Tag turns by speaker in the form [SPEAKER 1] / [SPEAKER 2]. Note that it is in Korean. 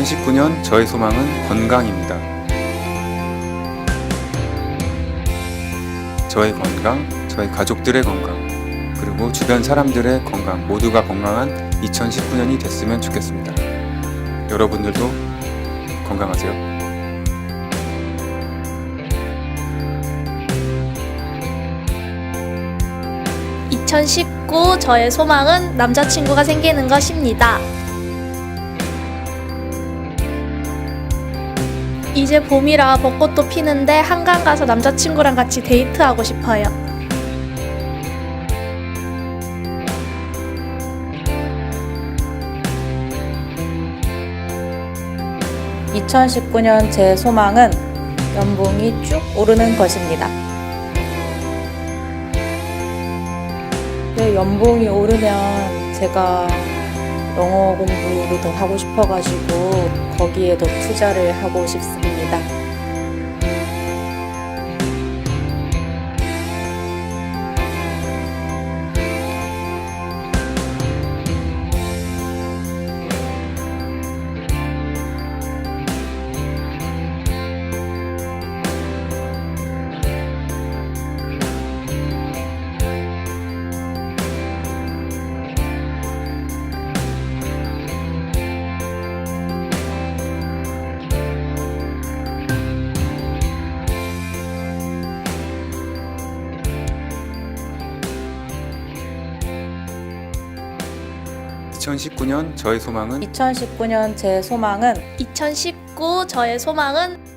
[SPEAKER 1] 2019년 저의 소망은 건강입니다. 저의 건강, 저희 가족들의 건강, 그리고 주변 사람들의 건강 모두가 건강한 2019년이 됐으면 좋겠습니다. 여러분들도 건강하세요.
[SPEAKER 2] 2019 저의 소망은 남자친구가 생기는 것입니다. 이제 봄이라 벚꽃도 피는데 한강 가서 남자친구랑 같이 데이트하고 싶어요.
[SPEAKER 3] 이 2019년 제 소망은 연봉이 쭉 오르는 것입니다. 네, 연봉이 오르면 제가 영어 공부를 더 하고 싶어가지고 거기에 더 투자를 하고 싶습니다.
[SPEAKER 1] (2019년) 저의 소망은?
[SPEAKER 3] 2019년 제 소망은?
[SPEAKER 2] 2019 저의 소망은